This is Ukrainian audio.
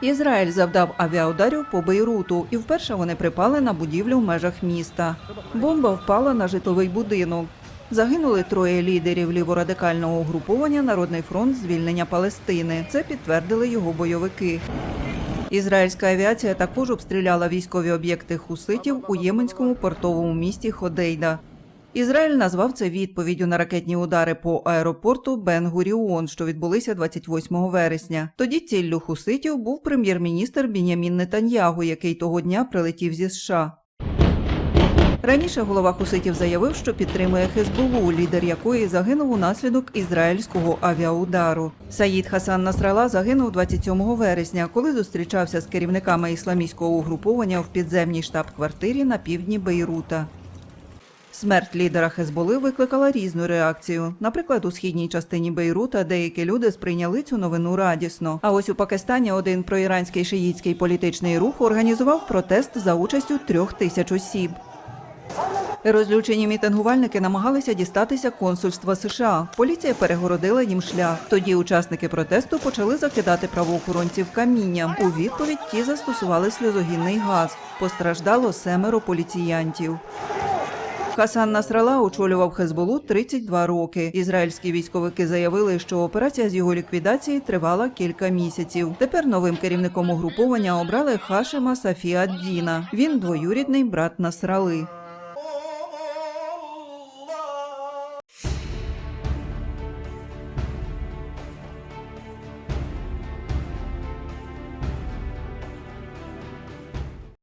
Ізраїль завдав авіаударів по Бейруту, і вперше вони припали на будівлю в межах міста. Бомба впала на житловий будинок. Загинули троє лідерів ліворадикального угруповання Народний фронт звільнення Палестини. Це підтвердили його бойовики. Ізраїльська авіація також обстріляла військові об'єкти хуситів у єменському портовому місті Ходейда. Ізраїль назвав це відповіддю на ракетні удари по аеропорту Бен-Гуріон, що відбулися 28 вересня. Тоді ціллю хуситів був прем'єр-міністр Бінямін Нетаньягу, який того дня прилетів зі США. Раніше голова хуситів заявив, що підтримує Хезболу, лідер якої загинув унаслідок ізраїльського авіаудару. Саїд Хасан Насрала загинув 27 вересня, коли зустрічався з керівниками ісламістського угруповання в підземній штаб-квартирі на півдні Бейрута. Смерть лідера Хезболи викликала різну реакцію. Наприклад, у східній частині Бейрута деякі люди сприйняли цю новину радісно. А ось у Пакистані один проіранський шиїтський політичний рух організував протест за участю трьох тисяч осіб. Розлючені мітингувальники намагалися дістатися консульства США. Поліція перегородила їм шлях. Тоді учасники протесту почали закидати правоохоронців камінням. У відповідь ті застосували сльозогінний газ. Постраждало семеро поліціянтів. Хасан Насрала очолював Хезболу 32 роки. Ізраїльські військовики заявили, що операція з його ліквідації тривала кілька місяців. Тепер новим керівником угруповання обрали Хашема Сафіаддіна. Він двоюрідний брат Насрали.